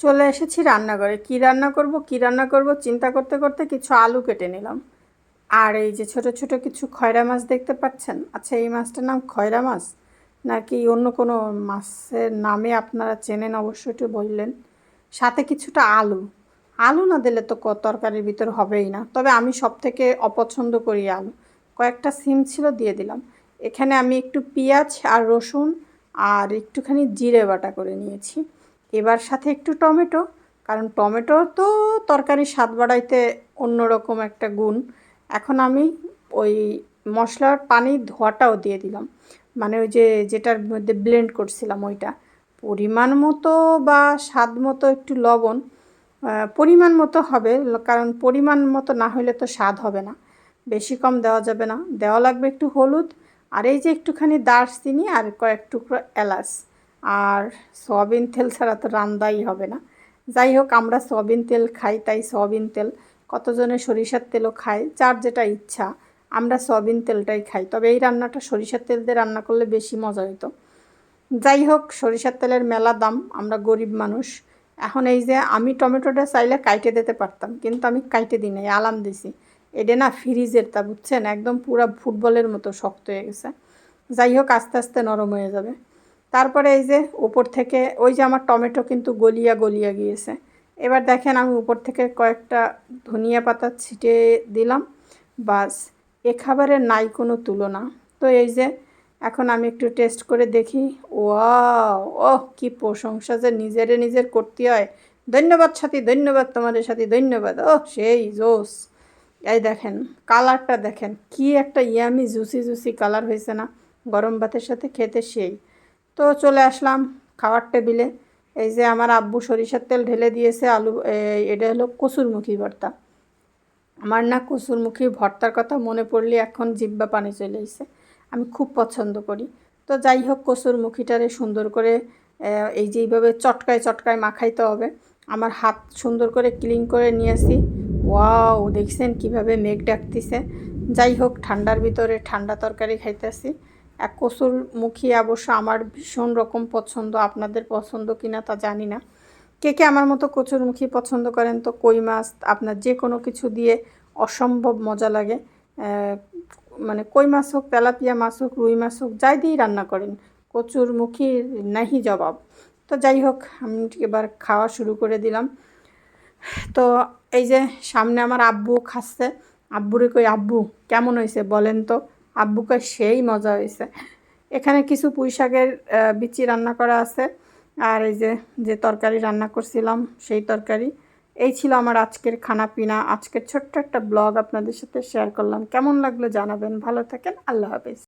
চলে এসেছি রান্নাঘরে। কি রান্না করব, কি রান্না করব, চিন্তা করতে করতে কিছু আলু কেটে নিলাম। আর এই যে ছোট ছোট কিছু খয়রা মাছ দেখতে পাচ্ছেন? আচ্ছা এই মাছটার নাম খয়রা মাছ? নাকি অন্য কোনো মাছের নামে আপনারা চেনেন? অবশ্যই একটু বললেন। সাথে কিছুটা আলু। আলু না দিলে তো তরকারির ভিতর হবেই না। তবে আমি সব থেকে অপছন্দ করি আলু। কয়েকটা সিম ছিল, দিয়ে দিলাম। এখানে আমি একটু পেঁয়াজ আর রসুন আর একটুখানি জিরে বাটা করে নিয়েছি। এবার সাথে একটু টমেটো, কারণ টমেটো তো তরকারির স্বাদ বাড়াইতে অন্যরকম একটা গুণ। এখন আমি ওই মশলার পানি ধোয়াটাও দিয়ে দিলাম। মানে ওই যে যেটার মধ্যে ব্লেন্ড করছিলাম ওইটা। পরিমাণ মতো বা স্বাদ মতো একটু লবণ পরিমাণ মতো হবে, কারণ পরিমাণ মতো না হলে তো স্বাদ হবে না। বেশি কম দেওয়া যাবে না। দেওয়া লাগবে একটু হলুদ, আর এই যে একটুখানি দারচিনি আর কয়েক টুকরো এলাচ। আর সয়াবিন তেল ছাড়া তো রান্দাই হবে না। যাই হোক, আমরা সয়াবিন তেল খাই, তাই সয়াবিন তেল। কতজনে সরিষার তেলও খায়, যার যেটা ইচ্ছা, আমরা সয়াবিন তেলটাই খাই। তবে এই রান্নাটা সরিষার তেল দিয়ে রান্না করলে বেশি মজা হতো যাই হোক, সরিষার তেলের মেলা দাম, আমরা গরিব মানুষ। এখন এই যে আমি টমেটোটা চাইলে কাইটে দিতে পারতাম, কিন্তু আমি কাইটে দিই নাই, আলাম দিছি। এটা না ফ্রিজের তা, বুঝছেন? একদম পুরা ফুটবলের মতো শক্ত হয়ে গেছে। যাই হোক, আস্তে আস্তে নরম হয়ে যাবে। তারপরে এই যে উপর থেকে, ওই যে আমার টমেটো কিন্তু গলিয়া গলিয়া গিয়েছে। এবার দেখেন আমি উপর থেকে কয়েকটা ধনিয়া পাতা ছিটে দিলাম। বাস, এ খাবারের নাই কোনো তুলনা। তো এই যে এখন আমি একটু টেস্ট করে দেখি। ওয়াও, ওহ, কি প্রশংসা যে নিজেরে নিজের করতে হয়। ধন্যবাদ সাথী, ধন্যবাদ তোমাদের সাথী, ধন্যবাদ। ও সেই জোস। এই দেখেন, কালারটা দেখেন, কি একটা ইয়ামি, জুসি জুসি কালার হয়েছে না? গরম ভাতের সাথে খেতে সেই। তো চলে আসলাম খাওয়ার টেবিলে। এই যে আমার আব্বু সরিষার তেল ঢেলে দিয়েছে আলু এটা হলো কসুরমুখী ভর্তা। আমার না কসুরমুখী ভর্তার কথা মনে পড়লে এখন জিব্বা পানি চলে এসে আমি খুব পছন্দ করি। তো যাই হোক কসুরমুখীটারে সুন্দর করে এই যে এইভাবে চটকায় চটকায় মাখাইতে হবে। আমার হাত সুন্দর করে ক্লিন করে নিয়েছি ওয়াও, দেখছেন কীভাবে মেঘ ডাকতিছে। যাই হোক, ঠান্ডার ভিতরে ঠান্ডা তরকারি খাইতেছি এক কসুর মুখী অবশ্য আমার ভীষণ রকম পছন্দ। আপনাদের পছন্দ কিনা তা জানি না। কে কে আমার মতো কচুরমুখী পছন্দ করেন তো কই মাছ, আপনার যে কোনো কিছু দিয়ে অসম্ভব মজা লাগে। মানে কই মাছ হোক, তেলাপিয়া মাছ হোক, রুই মাছ হোক, যাই দিয়েই রান্না করেন, কচুরমুখীর নাহি জবাব। তো যাই হোক, আমি এবার খাওয়া শুরু করে দিলাম। তো এই যে সামনে আমার আব্বু খাচ্ছে। আব্বুরে কই, আব্বু, কেমন হয়েছে বলেন তো? আব্বুকে সেই মজা হয়েছে এখানে কিছু পুঁই শাকের বিচি রান্না করা আছে। আর এই যে যে তরকারি রান্না করছিলাম, সেই তরকারি। এই ছিল আমার আজকের খানা পিনা আজকের ছোট্ট একটা ব্লগ আপনাদের সাথে শেয়ার করলাম। কেমন লাগল জানাবেন। ভালো থাকেন। আল্লাহ হাফেজ।